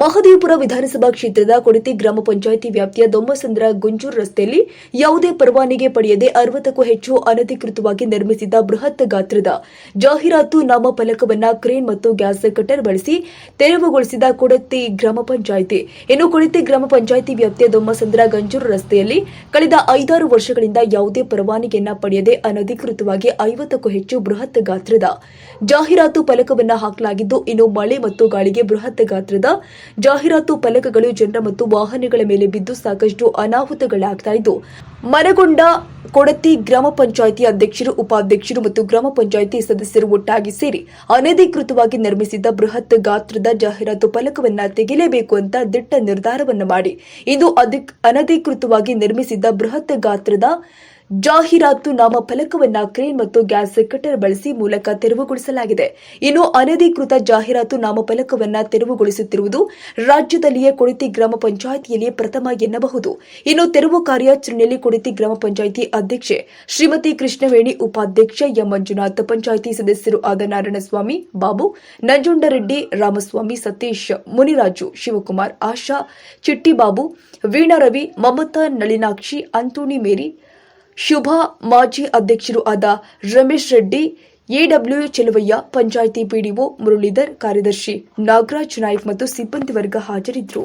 ಮಹದೇವಪುರ ವಿಧಾನಸಭಾ ಕ್ಷೇತ್ರದ ಕೊಡತಿ ಗ್ರಾಮ ಪಂಚಾಯಿತಿ ವ್ಯಾಪ್ತಿಯ ದೊಮ್ಮಸಂದ್ರ ಗುಂಜೂರ್ ರಸ್ತೆಯಲ್ಲಿ ಯಾವುದೇ ಪರವಾನಿಗೆ ಪಡೆಯದೆ ಅರವತ್ತಕ್ಕೂ ಹೆಚ್ಚು ಅನಧಿಕೃತವಾಗಿ ನಿರ್ಮಿಸಿದ್ದ ಬೃಹತ್ ಗಾತ್ರದ ಜಾಹೀರಾತು ನಾಮಫಲಕವನ್ನ ಕ್ರೇನ್ ಮತ್ತು ಗ್ಯಾಸ್ ಕಟರ್ ಬಳಸಿ ತೆರವುಗೊಳಿಸಿದ ಕೊಡತಿ ಗ್ರಾಮ ಪಂಚಾಯಿತಿ. ಇನ್ನು ಕೊಡತಿ ಗ್ರಾಮ ಪಂಚಾಯಿತಿ ವ್ಯಾಪ್ತಿಯ ದೊಮ್ಮಸಂದ್ರ ಗಂಜೂರ್ ರಸ್ತೆಯಲ್ಲಿ ಕಳೆದ ಐದಾರು ವರ್ಷಗಳಿಂದ ಯಾವುದೇ ಪರವಾನಿಗೆಯನ್ನ ಪಡೆಯದೆ ಅನಧಿಕೃತವಾಗಿ ಐವತ್ತಕ್ಕೂ ಹೆಚ್ಚು ಬೃಹತ್ ಗಾತ್ರದ ಜಾಹೀರಾತು ಫಲಕವನ್ನ ಹಾಕಲಾಗಿದ್ದು, ಇನ್ನು ಮಳೆ ಮತ್ತು ಗಾಳಿಗೆ ಬೃಹತ್ ಗಾತ್ರದ ಜಾಹೀರಾತು ಫಲಕಗಳು ಜನರ ಮತ್ತು ವಾಹನಗಳ ಮೇಲೆ ಬಿದ್ದು ಸಾಕಷ್ಟು ಅನಾಹುತಗಳಾಗ್ತಾ ಇದ್ದು, ಮನಗೊಂಡ ಕೊಡತಿ ಗ್ರಾಮ ಪಂಚಾಯಿತಿ ಅಧ್ಯಕ್ಷರು, ಉಪಾಧ್ಯಕ್ಷರು ಮತ್ತು ಗ್ರಾಮ ಪಂಚಾಯಿತಿ ಸದಸ್ಯರು ಒಟ್ಟಾಗಿ ಸೇರಿ ಅನಧಿಕೃತವಾಗಿ ನಿರ್ಮಿಸಿದ್ದ ಬೃಹತ್ ಗಾತ್ರದ ಜಾಹೀರಾತು ಫಲಕವನ್ನ ತೆಗೆಯಲೇಬೇಕು ಅಂತ ದಿಟ್ಟ ನಿರ್ಧಾರವನ್ನು ಮಾಡಿ. ಇಂದು ಅನಧಿಕೃತವಾಗಿ ನಿರ್ಮಿಸಿದ್ದ ಬೃಹತ್ ಗಾತ್ರದ ಜಾಹೀರಾತು ನಾಮಫಲಕವನ್ನ ಕ್ರೇನ್ ಮತ್ತು ಗ್ಯಾಸ್ ಸೆಕ್ಟರ್ ಬಳಸಿ ಮೂಲಕ ತೆರವುಗೊಳಿಸಲಾಗಿದೆ. ಇನ್ನು ಅನಧಿಕೃತ ಜಾಹೀರಾತು ನಾಮಫಲಕವನ್ನ ತೆರವುಗೊಳಿಸುತ್ತಿರುವುದು ರಾಜ್ಯದಲ್ಲಿಯೇ ಕೊಡಿತಿ ಗ್ರಾಮ ಪಂಚಾಯಿತಿಯಲ್ಲಿ ಪ್ರಥಮ ಎನ್ನಬಹುದು. ಇನ್ನು ತೆರವು ಕಾರ್ಯಾಚರಣೆಯಲ್ಲಿ ಕೊಡಿತಿ ಗ್ರಾಮ ಪಂಚಾಯಿತಿ ಅಧ್ಯಕ್ಷೆ ಶ್ರೀಮತಿ ಕೃಷ್ಣವೇಣಿ ಉಪಾಧ್ಯಕ್ಷ ಎಂ ಮಂಜುನಾಥ್, ಪಂಚಾಯಿತಿ ಸದಸ್ಯರು ಆದ ನಾರಾಯಣಸ್ವಾಮಿ, ಬಾಬು ನಂಜುಂಡರೆಡ್ಡಿ, ರಾಮಸ್ವಾಮಿ, ಸತೀಶ್, ಮುನಿರಾಜು, ಶಿವಕುಮಾರ್, ಆಶಾ, ಚಿಟ್ಟಿಬಾಬು ವೀಣಾ ರವಿ ಮಮತಾ, ನಳಿನಾಕ್ಷಿ, ಅಂತೋಣಿ ಮೇರಿ ಶುಭಾ ಮಾಜಿ ಅಧ್ಯಕ್ಷರು ಆದ ರಮೇಶ್ ರೆಡ್ಡಿ ಎಡಬ್ಲ್ಯೂ ಚೆಲುವಯ್ಯ, ಪಂಚಾಯಿತಿ ಪಿಡಿಒ ಮುರಳೀಧರ್ ಕಾರ್ಯದರ್ಶಿ ನಾಗರಾಜ್ ನಾಯ್ಕ್ ಮತ್ತು ಸಿಬ್ಬಂದಿ ವರ್ಗ ಹಾಜರಿದ್ದರು.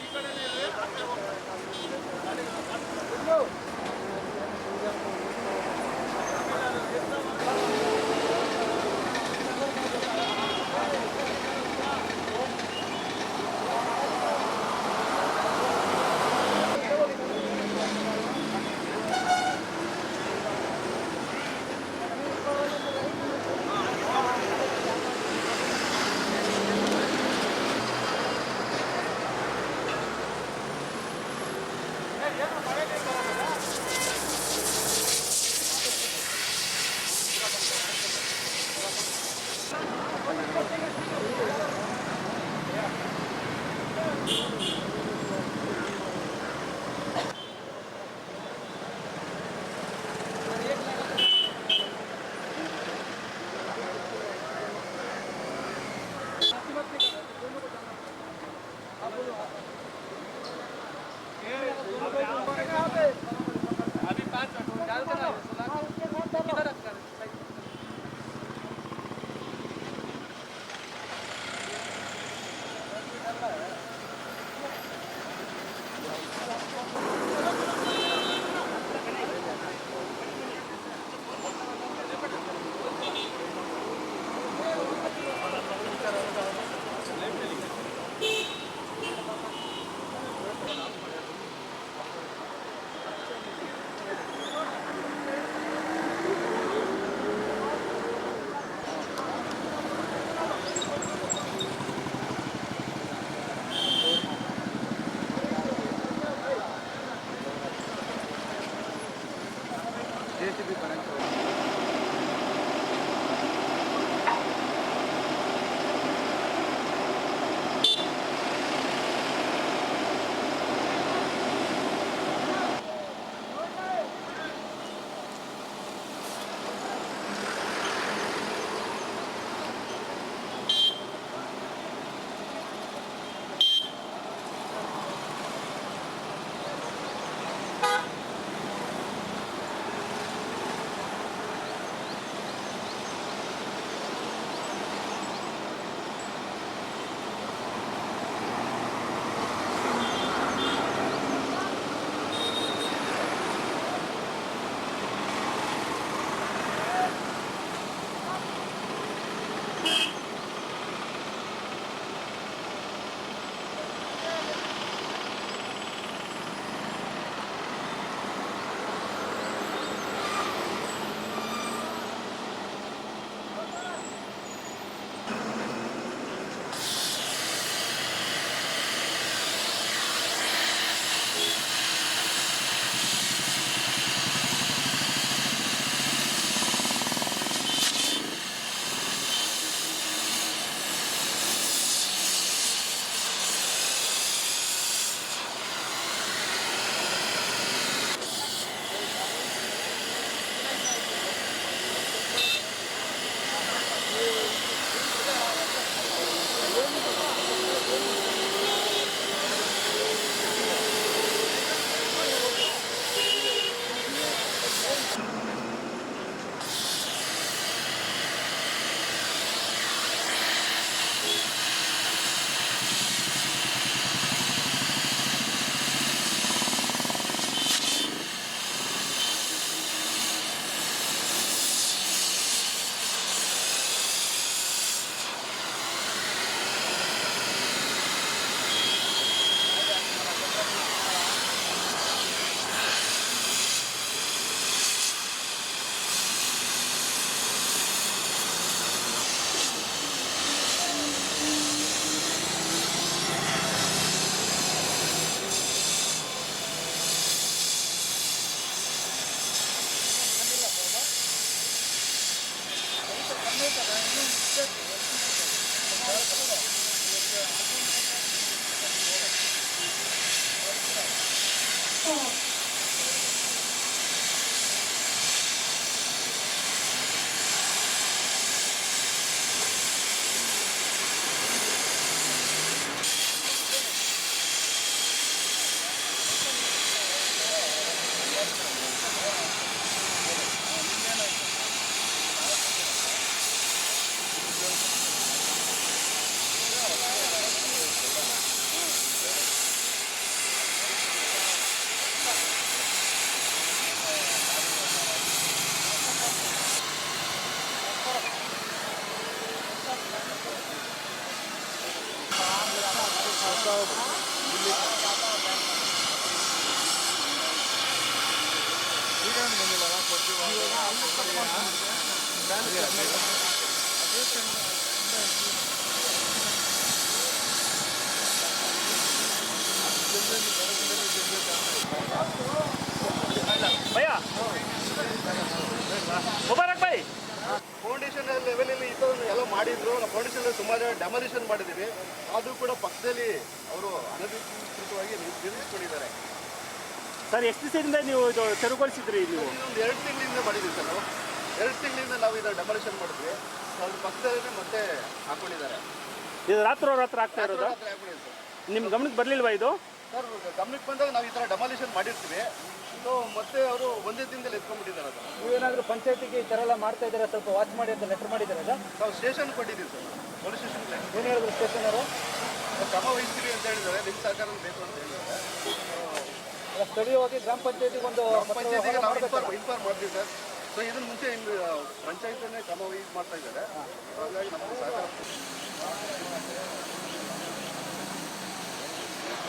Thank you. ಭಯ್ಯ. ಮುಬಾರಕ್ ಭಾಯ್. ಫೌಂಡೇಶನ್ ಲೆವೆಲಲ್ಲಿ ಇತ್ತು ಎಲ್ಲ ಮಾಡಿದ್ರು. ನಾವು ಫೌಂಡೇಶನ್ ಸುಮಾರು ಡೆಮಾಲಿಷನ್ ಮಾಡಿದ್ದೀವಿ. ಅದು ಕೂಡ ಪಕ್ಕದಲ್ಲಿ ಅವರು ಅನಧಿಕೃತವಾಗಿ ನಿರ್- ನಿರ್ಮಿಸ್ಕೊಂಡಿದ್ದಾರೆ ಸರ್ ಎಷ್ಟು ದಿವಸದಿಂದ ನೀವು ಇದು ತೆರವುಗೊಳಿಸಿದ್ರಿ ನೀವು? ಒಂದು ಎರಡು ತಿಂಗಳಿಂದ ಮಾಡಿದ್ದೀವಿ ಸರ್ ನಾವು. ಎರಡು ತಿಂಗಳಿಂದ ನಾವು ಇದನ್ನು ಡೆಮಾಲಿಷನ್ ಮಾಡಿದ್ವಿ. ಅದ್ರ ಪಕ್ಕದಲ್ಲೇ ಮತ್ತೆ ಹಾಕೊಂಡಿದ್ದಾರೆ. ಇದು ರಾತ್ರೋ ರಾತ್ರಿ ಆಗ್ತಾ ಇರೋದು? ನಿಮ್ಮ ಗಮನಕ್ಕೆ ಬರಲಿಲ್ವಾ ಇದು? ಸರ್ ಗಮನಕ್ಕೆ ಬಂದಾಗ ನಾವು ಈ ಥರ ಡೆಮಾಲಿಷನ್ ಮಾಡಿರ್ತೀವಿ. ಸೊ ಮತ್ತೆ ಅವರು ಒಂದೇ ದಿನದಲ್ಲಿ ಎತ್ಕೊಂಡ್ಬಿಟ್ಟಿದ್ದಾರೆ ಅದು ನೀವೇನಾದರೂ ಪಂಚಾಯತಿಗೆ ಈ ಥರ ಎಲ್ಲ ಮಾಡ್ತಾ ಇದ್ದಾರೆ? ಸ್ವಲ್ಪ ವಾಚ್ ಮಾಡಿ ಅಂತ ಲೆಟರ್ ಸರ್ ನಾವು ಸ್ಟೇಷನ್ ಕೊಟ್ಟಿದ್ದೀವಿ ಸರ್ ಪೊಲೀಸ್ ಸ್ಟೇಷನ್ಗೆ ಏನು ಹೇಳಿದ್ರು ಸ್ಟೇಷನ್ ಅವರು? ಕ್ರಮ ವಹಿಸ್ತೀವಿ ಅಂತ ಹೇಳಿದ್ದಾರೆ ನಿಮ್ಮ ಸಹಕಾರ ಬೇಕು ಅಂತ ಹೇಳಿದ್ದಾರೆ. ಸ್ಥಳೀಯವಾಗಿ ಗ್ರಾಮ ಪಂಚಾಯತಿಗೆ ಒಂದು ಪಂಚಾಯತಿಗೆ ನಾವು ಇನ್ಫಾರ್ಮ್ ಇನ್ಫಾರ್ಮ್ ಮಾಡ್ತೀವಿ ಸರ್. ಸೊ ಇದನ್ನ ಮುಂಚೆ ಇನ್ನು ಪಂಚಾಯತನ್ನೇ ಕ್ರಮ ವಹಿಸಿ ಮಾಡ್ತಾ ಇದ್ದಾರೆ. ಹಾಗಾಗಿ ನಮಗೆ ಸಹಕಾರ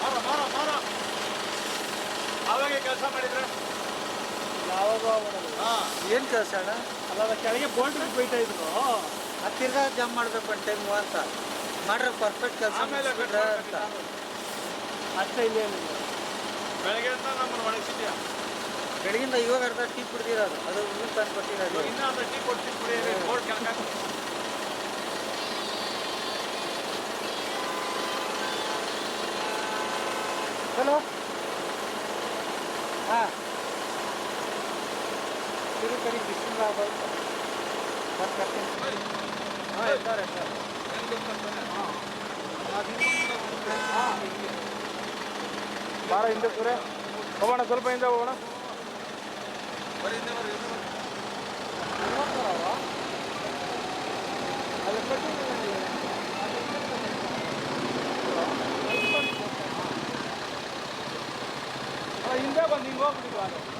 ಮಾರ ಮಾರ ಮಾರ ಅವಾಗೆ ಕೆಲಸ ಮಾಡಿದ್ರೆ? ಯಾವಾಗ ಹಾಂ. ಏನು ಕೆಲಸ ಅಣ್ಣ? ಅಲ್ಲ ಕೆಳಗೆ ಬೋಲ್ಟ್ ಬೈತಾ ಇದ್ರು. ಅದು ತಿರ್ಗಾ ಜಮ್ ಮಾಡ್ಬೇಕು ಅಂತ ಟೈಮು ಅಂತ. ಮಾಡ್ರೆ ಪರ್ಫೆಕ್ಟ್ ಕೆಲಸ ಆಮೇಲೆ ಮುಗಿಸ್ಬಿಟ್ರೆ ಅಂತ. ಅಷ್ಟೇ ಇಲ್ಲಿ ಬೆಳಗ್ಗೆ ಅಂತ ನಮ್ಮನ್ನು ಒಣಗಿಸಿದ್ಯಾ? ಬೆಳಗಿಂದ ಇವಾಗ ಅರ್ಧ ಟೀ ಕುಡ್ದಿರೋದು. ಅದು ಇನ್ನೂ ತಂದು ಕೊಟ್ಟಿರೋದು ಇನ್ನೂ ಅರ್ಧ ಟೀ ಕೊಡ್ತೀನಿ ಕುಡಿಯೋದು ಬೋರ್ಡ್ ಕೆಳಗೆ ತಿರು ಕಡೆ ಬಿಸಿಲು ಆಗೋದು ಮತ್ತೆ ಬರ್ತೀನಿ ಹಾಂ ಇದ್ದಾರೆ ಸರ್ ಬಾರ ಹಿಂದೆ ಸೂರ್ಯ ಹೋಗೋಣ ಸ್ವಲ್ಪ ಹಿಂದೆ ಹೋಗೋಣ ಹಿಂದೆ ಬಂದು ಹಿಂಗೆ ಹೋಗ್ಬಿಟ್ಟಿದ್ವು ಅದು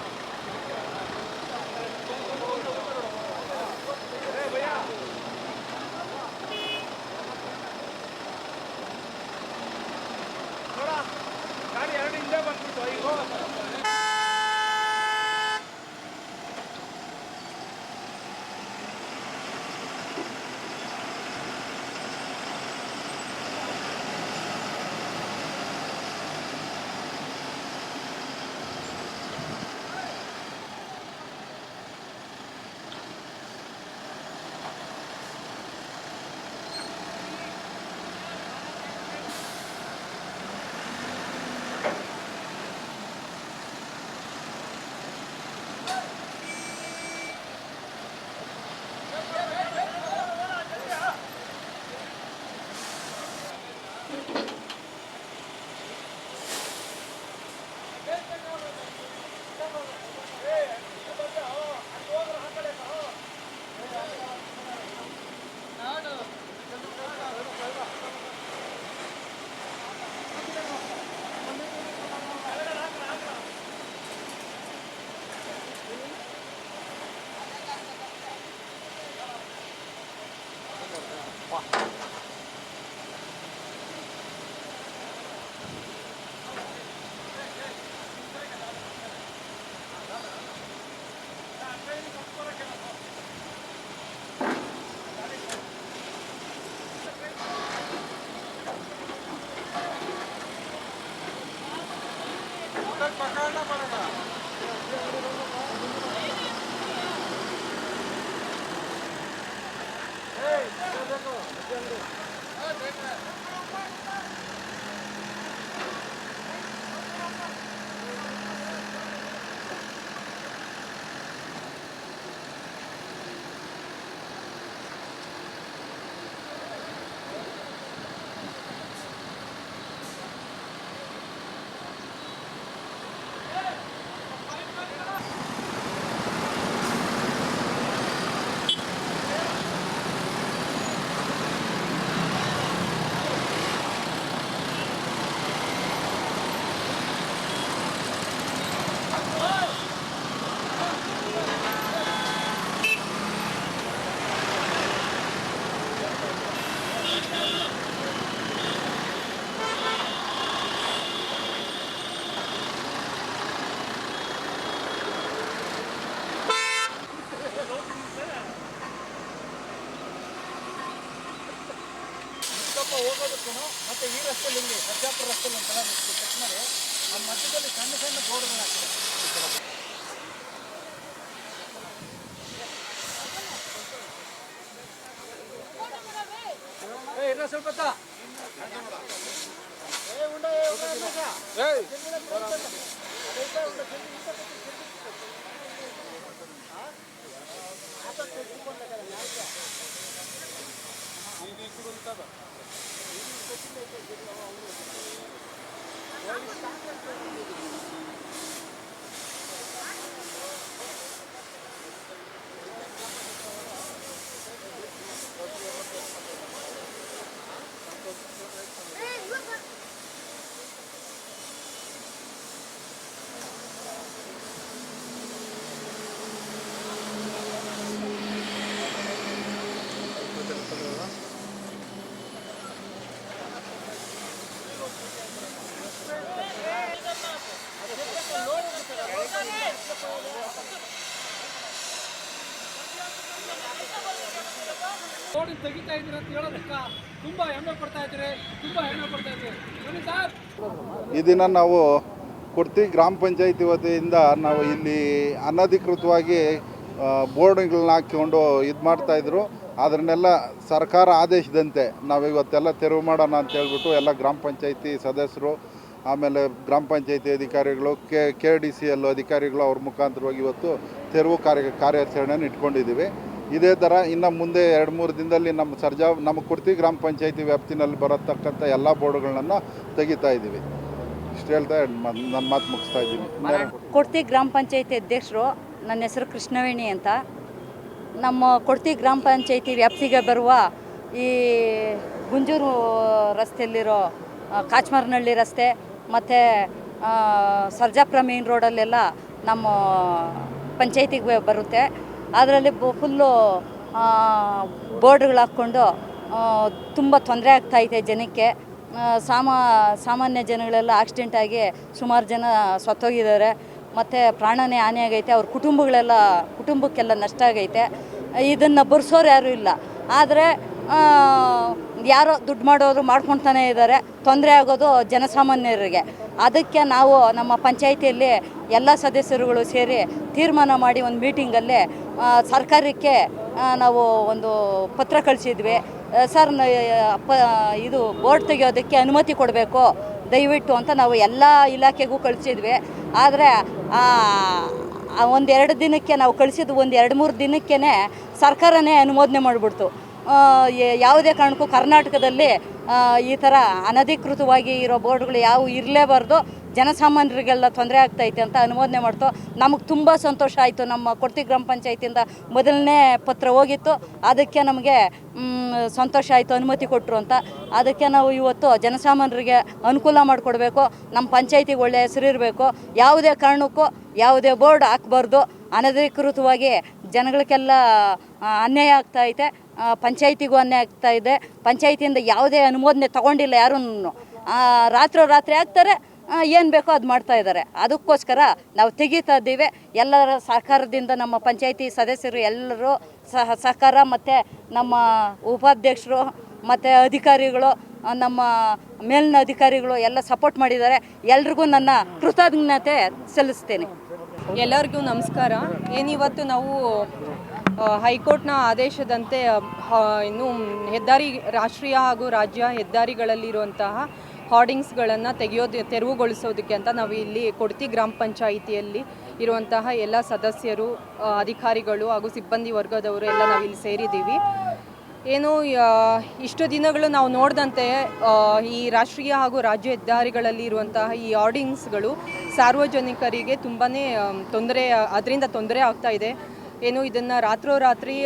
ಜಾಗಕ್ಕೂ ಮತ್ತೆ ಈ ರಸ್ತೆಯಲ್ಲಿ ಇಲ್ಲಿ ಸರ್ಜಾಪುರ ರಸ್ತೆಯಲ್ಲಿ ಒಂದ್ಸಲ ಚೆಕ್ ಮಾಡಿ. ಆ ಮಧ್ಯದಲ್ಲಿ ಸಣ್ಣ ಸಣ್ಣ ಬೋರ್ಡ್ಗಳು ಇರೋ ಸ್ವಲ್ಪ ತೆಗಿತಾ ಇದ್ದೀರ ಅಂತ ಹೇಳೋದಕ್ಕ ತುಂಬಾ ಹೆಮ್ಮೆ ಪಡ್ತಾ ಇದ್ದೀರಿ, ತುಂಬಾ ಹೆಮ್ಮೆ ಪಡ್ತಾ ಇದ್ದೀರಿ. ಸರ್. ದಿನ ನಾವು ಕೊಡ್ತಿ ಗ್ರಾಮ ಪಂಚಾಯತಿ ವತಿಯಿಂದ ನಾವು ಇಲ್ಲಿ ಅನಧಿಕೃತವಾಗಿ ಬೋರ್ಡ್ಗಳನ್ನ ಹಾಕಿಕೊಂಡು ಇದು ಮಾಡ್ತಾಯಿದ್ರು ಅದನ್ನೆಲ್ಲ ಸರ್ಕಾರ ಆದೇಶದಂತೆ ನಾವು ಇವತ್ತೆಲ್ಲ ತೆರವು ಮಾಡೋಣ ಅಂತ ಹೇಳ್ಬಿಟ್ಟು ಎಲ್ಲ ಗ್ರಾಮ ಪಂಚಾಯತಿ ಸದಸ್ಯರು, ಆಮೇಲೆ ಗ್ರಾಮ ಪಂಚಾಯತಿ ಅಧಿಕಾರಿಗಳು, K K D C L ಅಧಿಕಾರಿಗಳು ಅವ್ರ ಮುಖಾಂತರವಾಗಿ ಇವತ್ತು ತೆರವು ಕಾರ್ಯ, ಕಾರ್ಯಾಚರಣೆಯನ್ನು ಇಟ್ಕೊಂಡಿದ್ದೀವಿ. ಇದೇ ಥರ ಇನ್ನು ಮುಂದೆ ಎರಡು ಮೂರು ದಿನದಲ್ಲಿ ನಮ್ಮ ಸರ್ಜಾ, ನಮ್ಮ ಕುರ್ತಿ ಗ್ರಾಮ ಪಂಚಾಯಿತಿ ವ್ಯಾಪ್ತಿನಲ್ಲಿ ಬರತಕ್ಕಂಥ ಎಲ್ಲ ಬೋರ್ಡ್ಗಳನ್ನು ತೆಗಿತಾ ಇದ್ದೀವಿ. ಇಷ್ಟು ಹೇಳ್ತಾ ನನ್ನ ಮಾತು ಮುಗಿಸ್ತಾ ಇದ್ದೀನಿ. ಕೊಡ್ತಿ ಗ್ರಾಮ ಪಂಚಾಯಿತಿ ಅಧ್ಯಕ್ಷರು, ನನ್ನ ಹೆಸರು ಕೃಷ್ಣವೇಣಿ ಅಂತ. ನಮ್ಮ ಕೊಡ್ತಿ ಗ್ರಾಮ ಪಂಚಾಯಿತಿ ವ್ಯಾಪ್ತಿಗೆ ಬರುವ ಈ ಗುಂಜೂರು ರಸ್ತೆಯಲ್ಲಿರೋ ಕಾಚ್ಮರ್ನಹಳ್ಳಿ ರಸ್ತೆ ಮತ್ತು ಸರ್ಜಾಪ್ರ ಮೇನ್ ರೋಡಲ್ಲೆಲ್ಲ ನಮ್ಮ ಪಂಚಾಯತಿಗೆ ಬರುತ್ತೆ. ಅದರಲ್ಲಿ ಫುಲ್ಲು ಬೋರ್ಡ್ಗಳು ಹಾಕ್ಕೊಂಡು ತುಂಬ ತೊಂದರೆ ಆಗ್ತಾಯಿದೆ ಜನಕ್ಕೆ. ಸಾಮಾ, ಸಾಮಾನ್ಯ ಜನಗಳೆಲ್ಲ ಆಕ್ಸಿಡೆಂಟ್ ಆಗಿ ಸುಮಾರು ಜನ ಸತ್ತೋಗಿದ್ದಾರೆ. ಮತ್ತು ಪ್ರಾಣನೇ ಹಾನಿಯಾಗೈತೆ. ಆಗೈತೆ ಅವ್ರ ಕುಟುಂಬಗಳೆಲ್ಲ, ಕುಟುಂಬಕ್ಕೆಲ್ಲ ನಷ್ಟ ಆಗೈತೆ. ಇದನ್ನು ಬರ್ಸೋರು ಯಾರೂ ಇಲ್ಲ. ಆದರೆ ಯಾರೋ ದುಡ್ಡು ಮಾಡೋರು ಮಾಡ್ಕೊಳ್ತಾನೆ ಇದ್ದಾರೆ. ತೊಂದರೆ ಆಗೋದು ಜನಸಾಮಾನ್ಯರಿಗೆ. ಅದಕ್ಕೆ ನಾವು ನಮ್ಮ ಪಂಚಾಯಿತಿಯಲ್ಲಿ ಎಲ್ಲ ಸದಸ್ಯರುಗಳು ಸೇರಿ ತೀರ್ಮಾನ ಮಾಡಿ ಒಂದು ಮೀಟಿಂಗಲ್ಲಿ ಸರ್ಕಾರಕ್ಕೆ ನಾವು ಒಂದು ಪತ್ರ ಕಳಿಸಿದ್ವಿ. ಸರ್, ನ- ಪ ಇದು ಬೋರ್ಡ್ ತೆಗೆಯೋದಕ್ಕೆ ಅನುಮತಿ ಕೊಡಬೇಕು, ದಯವಿಟ್ಟು ಅಂತ ನಾವು ಎಲ್ಲ ಇಲಾಖೆಗೂ ಕಳಿಸಿದ್ವಿ. ಆದರೆ ಒಂದೆರಡು ದಿನಕ್ಕೆ ನಾವು ಕಳಿಸಿದ್ದು ಒಂದು ಎರಡು ಮೂರು ದಿನಕ್ಕೇ ಸರ್ಕಾರನೇ ಅನುಮೋದನೆ ಮಾಡಿಬಿಡ್ತು. ಯಾವುದೇ ಕಾರಣಕ್ಕೂ ಕರ್ನಾಟಕದಲ್ಲಿ ಈ ಥರ ಅನಧಿಕೃತವಾಗಿ ಇರೋ ಬೋರ್ಡ್ಗಳು ಯಾವ ಇರಲೇಬಾರ್ದು. ಜನಸಾಮಾನ್ಯರಿಗೆಲ್ಲ ತೊಂದರೆ ಆಗ್ತೈತೆ ಅಂತ ಅನುಮೋದನೆ ಮಾಡ್ತು. ನಮಗೆ ತುಂಬ ಸಂತೋಷ ಆಯಿತು. ನಮ್ಮ ಕೊಡ್ತಿ ಗ್ರಾಮ ಪಂಚಾಯತಿಯಿಂದ ಮೊದಲನೇ ಪತ್ರ ಹೋಗಿತ್ತು. ಅದಕ್ಕೆ ನಮಗೆ ಸಂತೋಷ ಆಯಿತು, ಅನುಮತಿ ಕೊಟ್ಟರು ಅಂತ. ಅದಕ್ಕೆ ನಾವು ಇವತ್ತು ಜನಸಾಮಾನ್ಯರಿಗೆ ಅನುಕೂಲ ಮಾಡಿಕೊಡ್ಬೇಕು. ನಮ್ಮ ಪಂಚಾಯತಿಗೆ ಒಳ್ಳೆಯ ಹೆಸರು ಇರಬೇಕು ಯಾವುದೇ ಕಾರಣಕ್ಕೂ ಯಾವುದೇ ಬೋರ್ಡ್ ಹಾಕಬಾರ್ದು. ಅನಧಿಕೃತವಾಗಿ ಜನಗಳಿಗೆಲ್ಲ ಅನ್ಯಾಯ ಆಗ್ತಾ ಐತೆ ಪಂಚಾಯತಿಗೂ ಅನ್ಯಾಯ ಆಗ್ತಾ ಇದೆ. ಪಂಚಾಯಿತಿಯಿಂದ ಯಾವುದೇ ಅನುಮೋದನೆ ತಗೊಂಡಿಲ್ಲ ಯಾರೂ ರಾತ್ರೋ ರಾತ್ರಿ ಆಗ್ತಾರೆ ಏನು ಬೇಕೋ ಅದು ಮಾಡ್ತಾ ಇದ್ದಾರೆ ಅದಕ್ಕೋಸ್ಕರ ನಾವು ತೆಗಿತಾ ಇದ್ದೀವಿ. ಎಲ್ಲರ ಸಹಕಾರದಿಂದ ನಮ್ಮ ಪಂಚಾಯಿತಿ ಸದಸ್ಯರು ಎಲ್ಲರೂ ಸಹ, ಸಹಕಾರ ಮತ್ತು ನಮ್ಮ ಉಪಾಧ್ಯಕ್ಷರು ಮತ್ತು ಅಧಿಕಾರಿಗಳು ನಮ್ಮ ಮೇಲಿನ ಅಧಿಕಾರಿಗಳು ಎಲ್ಲ ಸಪೋರ್ಟ್ ಮಾಡಿದ್ದಾರೆ. ಎಲ್ರಿಗೂ ನನ್ನ ಕೃತಜ್ಞತೆ ಸಲ್ಲಿಸ್ತೇನೆ. ಎಲ್ಲರಿಗೂ ನಮಸ್ಕಾರ. ಏನಿವತ್ತು ನಾವು ಹೈಕೋರ್ಟ್ನ ಆದೇಶದಂತೆ ಇನ್ನು ಹೆದ್ದಾರಿ, ರಾಷ್ಟ್ರೀಯ ಹಾಗೂ ರಾಜ್ಯ ಹೆದ್ದಾರಿಗಳಲ್ಲಿರುವಂತಹ ಹಾರ್ಡಿಂಗ್ಸ್ಗಳನ್ನು ತೆಗೆಯೋದು, ತೆರವುಗೊಳಿಸೋದಕ್ಕೆ ಅಂತ ನಾವು ಇಲ್ಲಿ ಕೊಡ್ತಿ ಗ್ರಾಮ ಪಂಚಾಯಿತಿಯಲ್ಲಿ ಇರುವಂತಹ ಎಲ್ಲ ಸದಸ್ಯರು ಅಧಿಕಾರಿಗಳು ಹಾಗೂ ಸಿಬ್ಬಂದಿ ವರ್ಗದವರು ಎಲ್ಲ ನಾವು ಇಲ್ಲಿ ಸೇರಿದ್ದೀವಿ. ಏನು ಇಷ್ಟು ದಿನಗಳು ನಾವು ನೋಡಿದಂತೆ ಈ ರಾಷ್ಟ್ರೀಯ ಹಾಗೂ ರಾಜ್ಯ ಹೆದ್ದಾರಿಗಳಲ್ಲಿ ಇರುವಂತಹ ಈ ಆರ್ಡಿಂಗ್ಸ್ಗಳು ಸಾರ್ವಜನಿಕರಿಗೆ ತುಂಬಾ ತೊಂದರೆ, ಅದರಿಂದ ತೊಂದರೆ ಆಗ್ತಾ ಇದೆ. ಏನು ಇದನ್ನು ರಾತ್ರೋರಾತ್ರಿ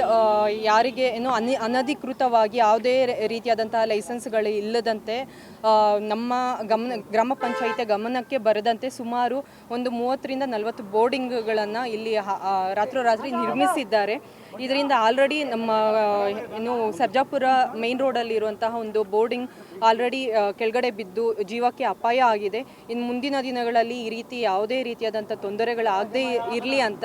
ಯಾರಿಗೆ ಏನು ಅನಿ, ಅನಧಿಕೃತವಾಗಿ ಯಾವುದೇ ರೀತಿಯಾದಂತಹ ಲೈಸೆನ್ಸ್ಗಳು ಇಲ್ಲದಂತೆ ನಮ್ಮ ಗಮನ, ಗ್ರಾಮ ಪಂಚಾಯಿತಿಯ ಗಮನಕ್ಕೆ ಬರದಂತೆ ಸುಮಾರು ಒಂದು ಮೂವತ್ತರಿಂದ ನಲವತ್ತು ಬೋರ್ಡಿಂಗ್ಗಳನ್ನು ಇಲ್ಲಿ ರಾತ್ರೋರಾತ್ರಿ ನಿರ್ಮಿಸಿದ್ದಾರೆ. ಇದರಿಂದ ಆಲ್ರೆಡಿ ನಮ್ಮ ಏನು ಸರ್ಜಾಪುರ ಮೇನ್ ರೋಡಲ್ಲಿ ಇರುವಂತಹ ಒಂದು ಬೋರ್ಡಿಂಗ್ ಆಲ್ರೆಡಿ ಕೆಳಗಡೆ ಬಿದ್ದು ಜೀವಕ್ಕೆ ಅಪಾಯ ಆಗಿದೆ. ಇನ್ನು ಮುಂದಿನ ದಿನಗಳಲ್ಲಿ ಈ ರೀತಿ ಯಾವುದೇ ರೀತಿಯಾದಂಥ ತೊಂದರೆಗಳಾಗದೇ ಇರಲಿ ಅಂತ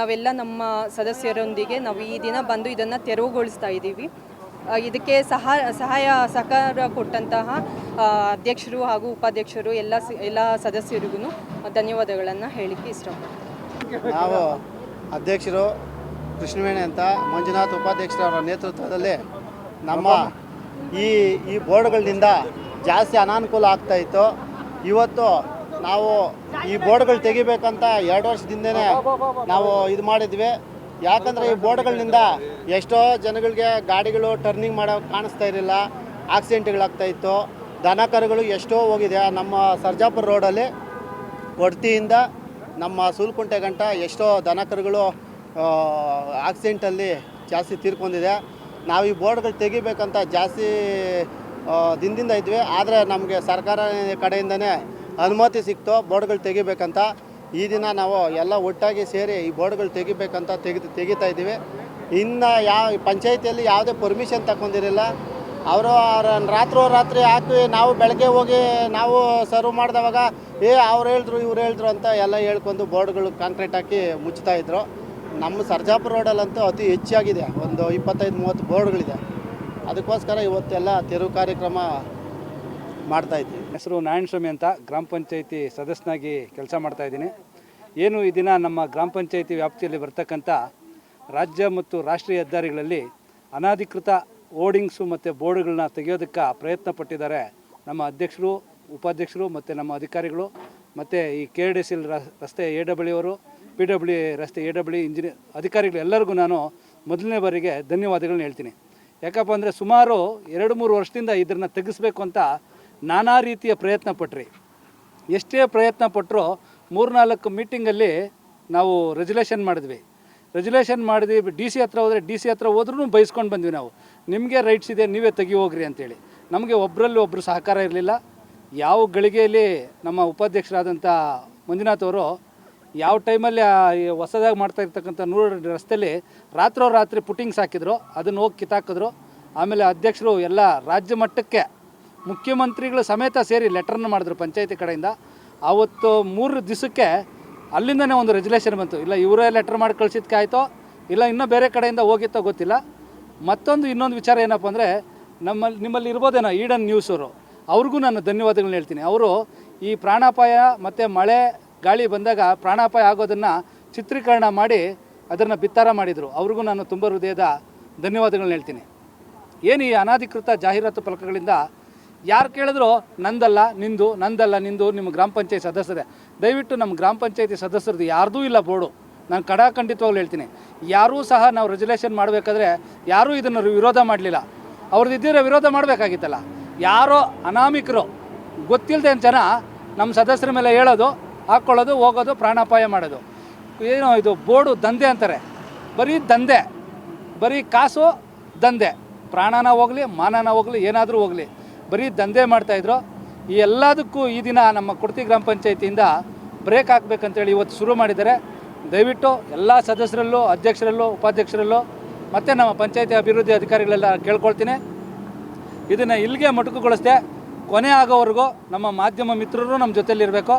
ನಾವೆಲ್ಲ ನಮ್ಮ ಸದಸ್ಯರೊಂದಿಗೆ ನಾವು ಈ ದಿನ ಬಂದು ಇದನ್ನು ತೆರವುಗೊಳಿಸ್ತಾ ಇದ್ದೀವಿ. ಇದಕ್ಕೆ ಸಹ, ಸಹಾಯ ಸಹಕಾರ ಕೊಟ್ಟಂತಹ ಅಧ್ಯಕ್ಷರು ಹಾಗೂ ಉಪಾಧ್ಯಕ್ಷರು ಎಲ್ಲ ಎಲ್ಲ ಸದಸ್ಯರಿಗೂ ಧನ್ಯವಾದಗಳನ್ನು ಹೇಳಿಕ್ಕೆ ಇಷ್ಟಪಡ್ತೀನಿ. ನಾವು ಅಧ್ಯಕ್ಷರು ಕೃಷ್ಣವೇಣಿ ಅಂತ ಮಂಜುನಾಥ್ ಉಪಾಧ್ಯಕ್ಷರವರ ನೇತೃತ್ವದಲ್ಲಿ ನಮ್ಮ ಈ ಈ ಬೋರ್ಡ್ಗಳಿಂದ ಜಾಸ್ತಿ ಅನಾನುಕೂಲ ಆಗ್ತಾ ಇತ್ತು. ಇವತ್ತು ನಾವು ಈ ಬೋರ್ಡ್ಗಳು ತೆಗಿಬೇಕಂತ ಎರಡು ವರ್ಷದಿಂದನೇ ನಾವು ಇದು ಮಾಡಿದ್ವಿ. ಯಾಕಂದರೆ ಈ ಬೋರ್ಡ್ಗಳಿಂದ ಎಷ್ಟೋ ಜನಗಳಿಗೆ ಗಾಡಿಗಳು ಟರ್ನಿಂಗ್ ಮಾಡೋ ಕಾಣಿಸ್ತಾ ಇರಲಿಲ್ಲ. ಆಕ್ಸಿಡೆಂಟ್ಗಳಾಗ್ತಾ ಇತ್ತು. ದನ ಕರುಗಳು ಎಷ್ಟೋ ಹೋಗಿದೆ. ನಮ್ಮ ಸರ್ಜಾಪುರ ರೋಡಲ್ಲಿ ಒಡ್ತಿಯಿಂದ ನಮ್ಮ ಸೂಲ್ಕುಂಟೆ ಗಂಟ ಎಷ್ಟೋ ದನ ಕರುಗಳು ಆಕ್ಸಿಡೆಂಟಲ್ಲಿ ಜಾಸ್ತಿ ತೀರ್ಕೊಂಡಿದೆ. ನಾವು ಈ ಬೋರ್ಡ್ಗಳು ತೆಗಿಬೇಕಂತ ಜಾಸ್ತಿ ದಿನದಿಂದ ಇದ್ವಿ. ಆದರೆ ನಮಗೆ ಸರ್ಕಾರ ಕಡೆಯಿಂದನೇ ಅನುಮತಿ ಸಿಕ್ತು ಬೋರ್ಡ್ಗಳು ತೆಗಿಬೇಕಂತ. ಈ ದಿನ ನಾವು ಎಲ್ಲ ಒಟ್ಟಾಗಿ ಸೇರಿ ಈ ಬೋರ್ಡ್ಗಳು ತೆಗಿಬೇಕಂತ ತೆಗಿ ತೆಗಿತಾ ಇದ್ದೀವಿ. ಇನ್ನು ಯಾವ ಪಂಚಾಯಿತಿಯಲ್ಲಿ ಯಾವುದೇ ಪರ್ಮಿಷನ್ ತಗೊಂಡಿರಲಿಲ್ಲ ಅವರು ರಾತ್ರೋ ರಾತ್ರಿ ಹಾಕಿ ನಾವು ಬೆಳಗ್ಗೆ ಹೋಗಿ ನಾವು ಸರ್ವ್ ಮಾಡಿದವಾಗ, ಏ, ಅವ್ರು ಹೇಳಿದ್ರು, ಇವ್ರು ಹೇಳಿದ್ರು ಅಂತ ಎಲ್ಲ ಹೇಳ್ಕೊಂಡು ಬೋರ್ಡ್ಗಳು ಕಾಂಕ್ರೀಟ್ ಹಾಕಿ ಮುಚ್ತಾ ಇದ್ರು. ನಮ್ಮ ಸರ್ಜಾಪುರ ರೋಡಲ್ಲಂತೂ ಅತಿ ಹೆಚ್ಚಾಗಿದೆ. ಒಂದು ಇಪ್ಪತ್ತೈದು, ಮೂವತ್ತು ಬೋರ್ಡ್ಗಳಿದೆ. ಅದಕ್ಕೋಸ್ಕರ ಇವತ್ತೆಲ್ಲ ತೆರವು ಕಾರ್ಯಕ್ರಮ ಮಾಡ್ತಾ ಇದ್ದೀವಿ. ಹೆಸರು ನಾರಾಯಣಸ್ವಾಮಿ ಅಂತ ಗ್ರಾಮ ಪಂಚಾಯಿತಿ ಸದಸ್ಯನಾಗಿ ಕೆಲಸ ಮಾಡ್ತಾ ಇದ್ದೀನಿ. ಏನು ಈ ದಿನ ನಮ್ಮ ಗ್ರಾಮ ಪಂಚಾಯಿತಿ ವ್ಯಾಪ್ತಿಯಲ್ಲಿ ಬರ್ತಕ್ಕಂಥ ರಾಜ್ಯ ಮತ್ತು ರಾಷ್ಟ್ರೀಯ ಹೆದ್ದಾರಿಗಳಲ್ಲಿ ಅನಧಿಕೃತ ಹೋರ್ಡಿಂಗ್ಸು ಮತ್ತು ಬೋರ್ಡ್ಗಳನ್ನ ತೆಗೆಯೋದಕ್ಕೆ ಪ್ರಯತ್ನ ಪಟ್ಟಿದ್ದಾರೆ. ನಮ್ಮ ಅಧ್ಯಕ್ಷರು, ಉಪಾಧ್ಯಕ್ಷರು ಮತ್ತು ನಮ್ಮ ಅಧಿಕಾರಿಗಳು ಮತ್ತು ಈ ಕೆ ಡಿ ಎಲ್ ರಸ್ತೆ ಎ ಡಬ್ಲ್ಯೂ ಅವರು ಪಿ ಡಬ್ಲ್ಯೂ ರಸ್ತೆ ಎ ಡಬ್ಲ್ಯೂ ಇಂಜಿನಿಯರ್ ಅಧಿಕಾರಿಗಳು ಎಲ್ಲರಿಗೂ ನಾನು ಮೊದಲನೇ ಬಾರಿಗೆ ಧನ್ಯವಾದಗಳನ್ನ ಹೇಳ್ತೀನಿ. ಯಾಕಪ್ಪ ಅಂದರೆ ಸುಮಾರು ಎರಡು ಮೂರು ವರ್ಷದಿಂದ ಇದನ್ನು ತೆಗೆಸ್ಬೇಕು ಅಂತ ನಾನಾ ರೀತಿಯ ಪ್ರಯತ್ನ ಪಟ್ರಿ. ಎಷ್ಟೇ ಪ್ರಯತ್ನ ಪಟ್ಟರು ಮೂರ್ನಾಲ್ಕು ಮೀಟಿಂಗಲ್ಲಿ ನಾವು ರೆಜುಲೇಷನ್ ಮಾಡಿದ್ವಿ. ರೆಜುಲೇಷನ್ ಮಾಡಿದ್ವಿ, ಡಿ ಸಿ ಹತ್ರ ಹೋದರೆ ಡಿ ಸಿ ಹತ್ರ ಹೋದ್ರೂ ಬೈಸ್ಕೊಂಡು ಬಂದ್ವಿ ನಾವು. ನಿಮಗೆ ರೈಟ್ಸ್ ಇದೆ, ನೀವೇ ತೆಗಿ ಹೋಗ್ರಿ ಅಂತೇಳಿ. ನಮಗೆ ಒಬ್ಬರಲ್ಲಿ ಒಬ್ಬರು ಸಹಕಾರ ಇರಲಿಲ್ಲ. ಯಾವ ಗಳಿಗೆಯಲ್ಲಿ ನಮ್ಮ ಉಪಾಧ್ಯಕ್ಷರಾದಂಥ ಮಂಜುನಾಥ್ ಅವರು ಯಾವ ಟೈಮಲ್ಲಿ ಹೊಸದಾಗಿ ಮಾಡ್ತಾ ಇರ್ತಕ್ಕಂಥ ನೂರು ರಸ್ತೆಯಲ್ಲಿ ರಾತ್ರೋ ರಾತ್ರಿ ಪುಟಿಂಗ್ಸ್ ಹಾಕಿದ್ರು, ಅದನ್ನು ಹೋಗಿ ಕಿತ್ತಾಕಿದ್ರು. ಆಮೇಲೆ ಅಧ್ಯಕ್ಷರು ಎಲ್ಲ ರಾಜ್ಯ ಮಟ್ಟಕ್ಕೆ ಮುಖ್ಯಮಂತ್ರಿಗಳು ಸಮೇತ ಸೇರಿ ಲೆಟ್ರನ್ನ ಮಾಡಿದ್ರು ಪಂಚಾಯತಿ ಕಡೆಯಿಂದ. ಆವತ್ತು ಮೂರು ದಿವಸಕ್ಕೆ ಅಲ್ಲಿಂದನೇ ಒಂದು ರೆಜುಲೇಷನ್ ಬಂತು. ಇಲ್ಲ ಇವರೇ ಲೆಟ್ರ್ ಮಾಡಿ ಕಳಿಸಿದ್ಕೆ ಆಯಿತೋ, ಇಲ್ಲ ಇನ್ನೂ ಬೇರೆ ಕಡೆಯಿಂದ ಹೋಗಿತ್ತೋ ಗೊತ್ತಿಲ್ಲ. ಮತ್ತೊಂದು ಇನ್ನೊಂದು ವಿಚಾರ ಏನಪ್ಪ ಅಂದರೆ ನಮ್ಮಲ್ಲಿ ನಿಮ್ಮಲ್ಲಿ ಇರ್ಬೋದೇನೋ ಈಡನ್ ನ್ಯೂಸ್ ಅವರು, ಅವ್ರಿಗೂ ನಾನು ಧನ್ಯವಾದಗಳನ್ನ ಹೇಳ್ತೀನಿ. ಅವರು ಈ ಪ್ರಾಣಾಪಾಯ ಮತ್ತು ಮಳೆ ಗಾಳಿ ಬಂದಾಗ ಪ್ರಾಣಾಪಾಯ ಆಗೋದನ್ನು ಚಿತ್ರೀಕರಣ ಮಾಡಿ ಅದನ್ನು ಬಿತ್ತಾರ ಮಾಡಿದರು. ಅವ್ರಿಗೂ ನಾನು ತುಂಬ ಹೃದಯದ ಧನ್ಯವಾದಗಳನ್ನ ಹೇಳ್ತೀನಿ. ಏನು ಈ ಅನಾಧಿಕೃತ ಜಾಹೀರಾತು ಫಲಕಗಳಿಂದ ಯಾರು ಕೇಳಿದ್ರು ನಂದಲ್ಲ, ನಿಂದು ನಂದಲ್ಲ, ನಿಂದು ನಿಮ್ಮ ಗ್ರಾಮ ಪಂಚಾಯತ್ ಸದಸ್ಯರೇ. ದಯವಿಟ್ಟು ನಮ್ಮ ಗ್ರಾಮ ಪಂಚಾಯತಿ ಸದಸ್ಯರದ್ದು ಯಾರ್ದೂ ಇಲ್ಲ ಬೋರ್ಡು. ನಾನು ಕಡಾಖಂಡಿತವಾಗ್ಲೂ ಹೇಳ್ತೀನಿ. ಯಾರೂ ಸಹ ನಾವು ರೆಜುಲೇಷನ್ ಮಾಡಬೇಕಾದ್ರೆ ಯಾರೂ ಇದನ್ನು ವಿರೋಧ ಮಾಡಲಿಲ್ಲ. ಅವ್ರದ್ದು ಇದ್ದಿದ್ರೆ ವಿರೋಧ ಮಾಡಬೇಕಾಗಿತ್ತಲ್ಲ. ಯಾರೋ ಅನಾಮಿಕರು ಗೊತ್ತಿಲ್ಲದೆ ಜನ ನಮ್ಮ ಸದಸ್ಯರ ಮೇಲೆ ಹೇಳೋದು ಹಾಕ್ಕೊಳ್ಳೋದು ಹೋಗೋದು, ಪ್ರಾಣಾಪಾಯ ಮಾಡೋದು. ಏನು ಇದು ಬೋರ್ಡು ದಂಧೆ ಅಂತಾರೆ. ಬರೀ ದಂಧೆ. ಬರೀ ಕಾಸು, ದಂಧೆ. ಪ್ರಾಣನ ಹೋಗಲಿ, ಮಾನನ ಹೋಗಲಿ, ಏನಾದರೂ ಹೋಗಲಿ. ಬರೀ ದಂಧೆ ಮಾಡ್ತಾಯಿದ್ರು ಈ ಎಲ್ಲದಕ್ಕೂ ಈ ದಿನ ನಮ್ಮ ಕುಡ್ತಿ ಗ್ರಾಮ ಪಂಚಾಯತಿಯಿಂದ ಬ್ರೇಕ್ ಹಾಕ್ಬೇಕಂತೇಳಿ ಇವತ್ತು ಶುರು ಮಾಡಿದ್ದಾರೆ. ದಯವಿಟ್ಟು ಎಲ್ಲ ಸದಸ್ಯರಲ್ಲೂ, ಅಧ್ಯಕ್ಷರಲ್ಲೂ, ಉಪಾಧ್ಯಕ್ಷರಲ್ಲೂ, ಮತ್ತು ನಮ್ಮ ಪಂಚಾಯತಿ ಅಭಿವೃದ್ಧಿ ಅಧಿಕಾರಿಗಳೆಲ್ಲ ಕೇಳ್ಕೊಳ್ತೀನಿ. ಇದನ್ನು ಇಲ್ಲಿಗೆ ಮೊಟಕುಗೊಳಿಸ್ದೆ ಕೊನೆ ಆಗೋವರೆಗೂ ನಮ್ಮ ಮಾಧ್ಯಮ ಮಿತ್ರರು ನಮ್ಮ ಜೊತೆಲಿರಬೇಕು.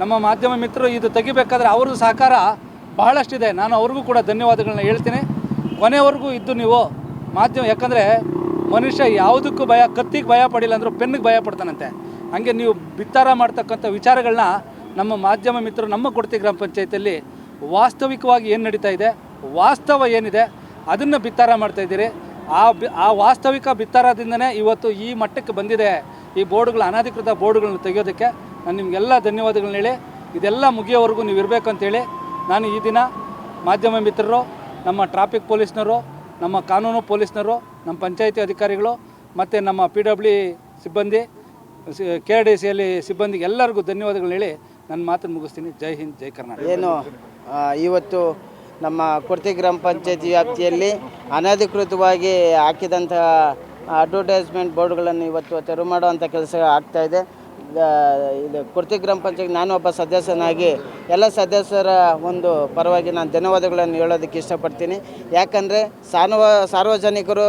ನಮ್ಮ ಮಾಧ್ಯಮ ಮಿತ್ರರು ಇದು ತೆಗಿಬೇಕಾದ್ರೆ ಅವ್ರದ್ದು ಸಹಕಾರ ಬಹಳಷ್ಟಿದೆ. ನಾನು ಅವ್ರಿಗೂ ಕೂಡ ಧನ್ಯವಾದಗಳನ್ನ ಹೇಳ್ತೀನಿ. ಕೊನೆವರೆಗೂ ಇದ್ದು ನೀವು ಮಾಧ್ಯಮ, ಯಾಕಂದರೆ ಮನುಷ್ಯ ಯಾವುದಕ್ಕೂ ಭಯ, ಕತ್ತಿಗೆ ಭಯ ಪಡಿಲ್ಲ ಅಂದರೂ ಪೆನ್ನಿಗೆ ಭಯ ಪಡ್ತಾನಂತೆ. ಹಾಗೆ ನೀವು ಬಿತ್ತಾರ ಮಾಡ್ತಕ್ಕಂಥ ವಿಚಾರಗಳನ್ನ ನಮ್ಮ ಮಾಧ್ಯಮ ಮಿತ್ರರು, ನಮ್ಮ ಕೊಡ್ತಿ ಗ್ರಾಮ ಪಂಚಾಯತಿಯಲ್ಲಿ ವಾಸ್ತವಿಕವಾಗಿ ಏನು ನಡೀತಾ ಇದೆ, ವಾಸ್ತವ ಏನಿದೆ, ಅದನ್ನು ಬಿತ್ತಾರ ಮಾಡ್ತಾಯಿದ್ದೀರಿ ಆ ಬಿ, ಆ ವಾಸ್ತವಿಕ ಬಿತ್ತಾರದಿಂದನೇ ಇವತ್ತು ಈ ಮಟ್ಟಕ್ಕೆ ಬಂದಿದೆ ಈ ಬೋರ್ಡ್ಗಳು, ಅನಧಿಕೃತ ಬೋರ್ಡ್ಗಳನ್ನ ತೆಗೆಯೋದಕ್ಕೆ. ನಾನು ನಿಮಗೆಲ್ಲ ಧನ್ಯವಾದಗಳನ್ನ ಹೇಳಿ, ಇದೆಲ್ಲ ಮುಗಿಯೋವರೆಗೂ ನೀವು ಇರಬೇಕು ಅಂತೇಳಿ ನಾನು ಈ ದಿನ ಮಾಧ್ಯಮ ಮಿತ್ರರು, ನಮ್ಮ ಟ್ರಾಫಿಕ್ ಪೊಲೀಸ್ನವರು ನಮ್ಮ ಕಾನೂನು ಪೊಲೀಸ್ನವರು ನಮ್ಮ ಪಂಚಾಯಿತಿ ಅಧಿಕಾರಿಗಳು, ಮತ್ತು ನಮ್ಮ ಪಿ ಡಬ್ಲ್ಯೂ ಸಿಬ್ಬಂದಿ ಕೆ ಆರ್ ಡಿ ಸಿಯಲ್ಲಿ ಸಿಬ್ಬಂದಿಗೆ ಎಲ್ಲರಿಗೂ ಧನ್ಯವಾದಗಳು ಹೇಳಿ ನನ್ನ ಮಾತನ್ನು ಮುಗಿಸ್ತೀನಿ. ಜೈ ಹಿಂದ್, ಜೈ ಕರ್ನಾಟಕ. ಏನು ಇವತ್ತು ನಮ್ಮ ಕುರ್ತಿ ಗ್ರಾಮ ಪಂಚಾಯತಿ ವ್ಯಾಪ್ತಿಯಲ್ಲಿ ಅನಧಿಕೃತವಾಗಿ ಹಾಕಿದಂತಹ ಅಡ್ವರ್ಟೈಸ್ಮೆಂಟ್ ಬೋರ್ಡ್ಗಳನ್ನು ಇವತ್ತು ತೆರವು ಮಾಡುವಂಥ ಕೆಲಸ ಆಗ್ತಾ ಇದೆ ಕುರ್ತಿ ಗ್ರಾಮ ಪಂಚಾಯತ್ ನಾನು ಒಬ್ಬ ಸದಸ್ಯನಾಗಿ ಎಲ್ಲ ಸದಸ್ಯರ ಒಂದು ಪರವಾಗಿ ನಾನು ಧನ್ಯವಾದಗಳನ್ನು ಹೇಳೋದಕ್ಕೆ ಇಷ್ಟಪಡ್ತೀನಿ. ಯಾಕಂದರೆ ಸಾರ್ವ ಸಾರ್ವಜನಿಕರು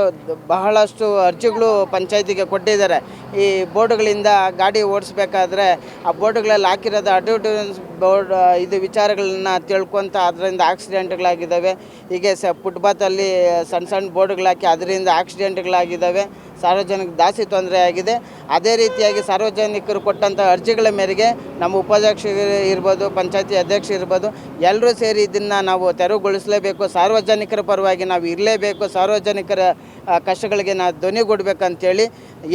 ಬಹಳಷ್ಟು ಅರ್ಜಿಗಳು ಪಂಚಾಯತಿಗೆ ಕೊಟ್ಟಿದ್ದಾರೆ. ಈ ಬೋರ್ಡ್ಗಳಿಂದ ಗಾಡಿ ಓಡಿಸ್ಬೇಕಾದ್ರೆ ಆ ಬೋರ್ಡ್ಗಳಲ್ಲಿ ಹಾಕಿರೋದು ಅಡ್ವರ್ಟೈಸ್ ಬೋರ್ಡ್ ಇದು ವಿಚಾರಗಳನ್ನ ತಿಳ್ಕೊತ ಅದರಿಂದ ಆಕ್ಸಿಡೆಂಟ್ಗಳಾಗಿದ್ದಾವೆ. ಹೀಗೆ ಸ ಫುಟ್ಪಾತಲ್ಲಿ ಸಣ್ಣ ಸಣ್ಣ ಬೋರ್ಡ್ಗಳು ಹಾಕಿ ಅದರಿಂದ ಆಕ್ಸಿಡೆಂಟ್ಗಳಾಗಿದ್ದಾವೆ. ಸಾರ್ವಜನಿಕ ದಾಸಿ ತೊಂದರೆ ಆಗಿದೆ. ಅದೇ ರೀತಿಯಾಗಿ ಸಾರ್ವಜನಿಕರು ಕೊಟ್ಟಂಥ ಅರ್ಜಿಗಳ ಮೇರೆಗೆ ನಮ್ಮ ಉಪಾಧ್ಯಕ್ಷರು ಇರ್ಬೋದು, ಪಂಚಾಯತಿ ಅಧ್ಯಕ್ಷ ಇರ್ಬೋದು ಎಲ್ಲರೂ ಸೇರಿ ಇದನ್ನು ನಾವು ತೆರವುಗೊಳಿಸಲೇಬೇಕು. ಸಾರ್ವಜನಿಕರ ಪರವಾಗಿ ನಾವು ಇರಲೇಬೇಕು. ಸಾರ್ವಜನಿಕರ ಕಷ್ಟಗಳಿಗೆ ನಾವು ಧ್ವನಿಗೂಡ್ಬೇಕಂತೇಳಿ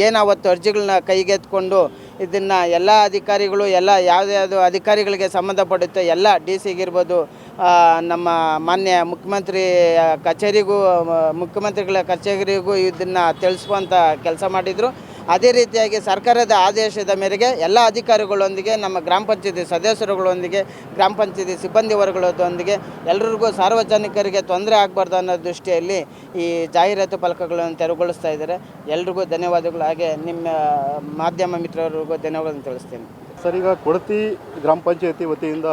ಏನಾವತ್ತು ಅರ್ಜಿಗಳನ್ನ ಕೈಗೆತ್ಕೊಂಡು ಇದನ್ನು ಎಲ್ಲ ಅಧಿಕಾರಿಗಳು, ಎಲ್ಲ ಯಾವುದ್ಯಾವುದು ಅಧಿಕಾರಿಗಳಿಗೆ ಸಂಬಂಧಪಡುತ್ತೆ, ಎಲ್ಲ ಡಿ ಸಿಗಿರ್ಬೋದು ನಮ್ಮ ಮಾನ್ಯ ಮುಖ್ಯಮಂತ್ರಿ ಕಚೇರಿಗೂ ಮುಖ್ಯಮಂತ್ರಿಗಳ ಕಚೇರಿಗೂ ಇದನ್ನು ತಿಳಿಸುವಂಥ ಕೆಲಸ ಮಾಡಿದರು. ಅದೇ ರೀತಿಯಾಗಿ ಸರ್ಕಾರದ ಆದೇಶದ ಮೇರೆಗೆ ಎಲ್ಲ ಅಧಿಕಾರಿಗಳೊಂದಿಗೆ, ನಮ್ಮ ಗ್ರಾಮ ಪಂಚಾಯತಿ ಸದಸ್ಯರುಗಳೊಂದಿಗೆ, ಗ್ರಾಮ ಪಂಚಾಯತಿ ಸಿಬ್ಬಂದಿ ವರ್ಗಗಳೊಂದಿಗೆ ಎಲ್ಲರಿಗೂ ಸಾರ್ವಜನಿಕರಿಗೆ ತೊಂದರೆ ಆಗಬಾರ್ದು ಅನ್ನೋ ದೃಷ್ಟಿಯಲ್ಲಿ ಈ ಜಾಹೀರಾತು ಫಲಕಗಳನ್ನು ತೆರವುಗೊಳಿಸ್ತಾ ಇದ್ದಾರೆ. ಎಲ್ರಿಗೂ ಧನ್ಯವಾದಗಳು. ಹಾಗೆ ನಿಮ್ಮ ಮಾಧ್ಯಮ ಮಿತ್ರರಿಗೂ ಧನ್ಯವಾದಗಳನ್ನು ತಿಳಿಸ್ತೀನಿ. ಸರ್, ಈಗ ಕೊಡತಿ ಗ್ರಾಮ ಪಂಚಾಯತಿ ವತಿಯಿಂದ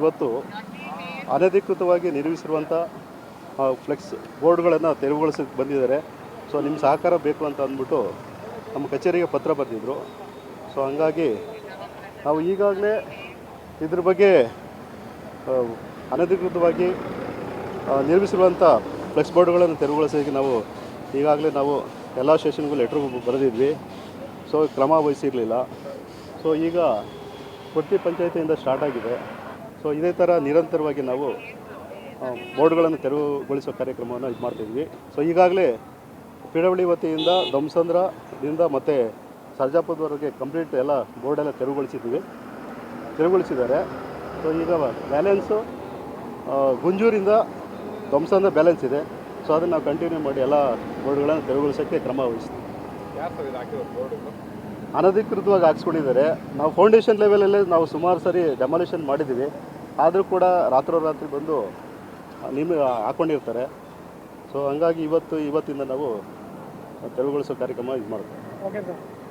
ಇವತ್ತು ಅನಧಿಕೃತವಾಗಿ ನಿರ್ಮಿಸಿರುವಂಥ ಫ್ಲೆಕ್ಸ್ ಬೋರ್ಡ್ಗಳನ್ನು ತೆರವುಗೊಳಿಸಕ್ಕೆ ಬಂದಿದ್ದಾರೆ. ಸೊ ನಿಮ್ಮ ಸಹಕಾರ ಬೇಕು ಅಂತ ಅಂದ್ಬಿಟ್ಟು ನಮ್ಮ ಕಚೇರಿಗೆ ಪತ್ರ ಬರೆದಿದ್ರು. ಸೊ ಹಂಗಾಗಿ ನಾವು ಈಗಾಗಲೇ ಇದ್ರ ಬಗ್ಗೆ ಅನಧಿಕೃತವಾಗಿ ನಿರ್ಮಿಸಿರುವಂಥ ಫ್ಲೆಕ್ಸ್ ಬೋರ್ಡ್ಗಳನ್ನು ತೆರವುಗೊಳಿಸೋದಕ್ಕೆ ನಾವು ಈಗಾಗಲೇ ನಾವು ಎಲ್ಲ ಸ್ಟೇಷನ್ಗೂ ಲೆಟ್ರ್ ಬರೆದಿದ್ವಿ. ಸೊ ಕ್ರಮ ವಹಿಸಿರಲಿಲ್ಲ. ಸೊ ಈಗ ಪ್ರತಿ ಪಂಚಾಯತಿಯಿಂದ ಸ್ಟಾರ್ಟ್ ಆಗಿದೆ. ಸೊ ಇದೇ ಥರ ನಿರಂತರವಾಗಿ ನಾವು ಬೋರ್ಡ್ಗಳನ್ನು ತೆರವುಗೊಳಿಸೋ ಕಾರ್ಯಕ್ರಮವನ್ನು ಇದು ಮಾಡ್ತಿದ್ವಿ. ಸೊ ಈಗಾಗಲೇ ಪಿಡಬ್ಲ್ಯೂ ವತಿಯಿಂದ ಧ್ವಂಸಂದ್ರದಿಂದ ಮತ್ತು ಸರ್ಜಾಪುರದವರೆಗೆ ಕಂಪ್ಲೀಟ್ ಎಲ್ಲ ಬೋರ್ಡೆಲ್ಲ ತೆರವುಗೊಳಿಸಿದ್ವಿ. ತೆರವುಗೊಳಿಸಿದ್ದಾರೆ. ಸೊ ಈಗ ಬ್ಯಾಲೆನ್ಸು ಗುಂಜೂರಿಂದ ಧ್ವಂಸಂದ್ರ ಬ್ಯಾಲೆನ್ಸ್ ಇದೆ. ಸೊ ಅದನ್ನು ನಾವು ಕಂಟಿನ್ಯೂ ಮಾಡಿ ಎಲ್ಲ ಬೋರ್ಡ್ಗಳನ್ನು ತೆರವುಗೊಳಿಸೋಕ್ಕೆ ಕ್ರಮ ವಹಿಸ್ತೀವಿ. ಅನಧಿಕೃತವಾಗಿ ಹಾಕ್ಸ್ಕೊಂಡಿದ್ದಾರೆ. ನಾವು ಫೌಂಡೇಶನ್ ಲೆವೆಲಲ್ಲೇ ನಾವು ಸುಮಾರು ಸರಿ ಡೆಮಾಲಿಷನ್ ಮಾಡಿದ್ದೀವಿ. ಆದರೂ ಕೂಡ ರಾತ್ರೋರಾತ್ರಿ ಬಂದು ನಿಮ್ಮ ಹಾಕ್ಕೊಂಡಿರ್ತಾರೆ ಸೊ ಹಂಗಾಗಿ ಇವತ್ತು ಇವತ್ತಿಂದ ನಾವು ತೆರವುಗೊಳಿಸೋ ಕಾರ್ಯಕ್ರಮ ಇದು ಮಾಡ್ತೀವಿ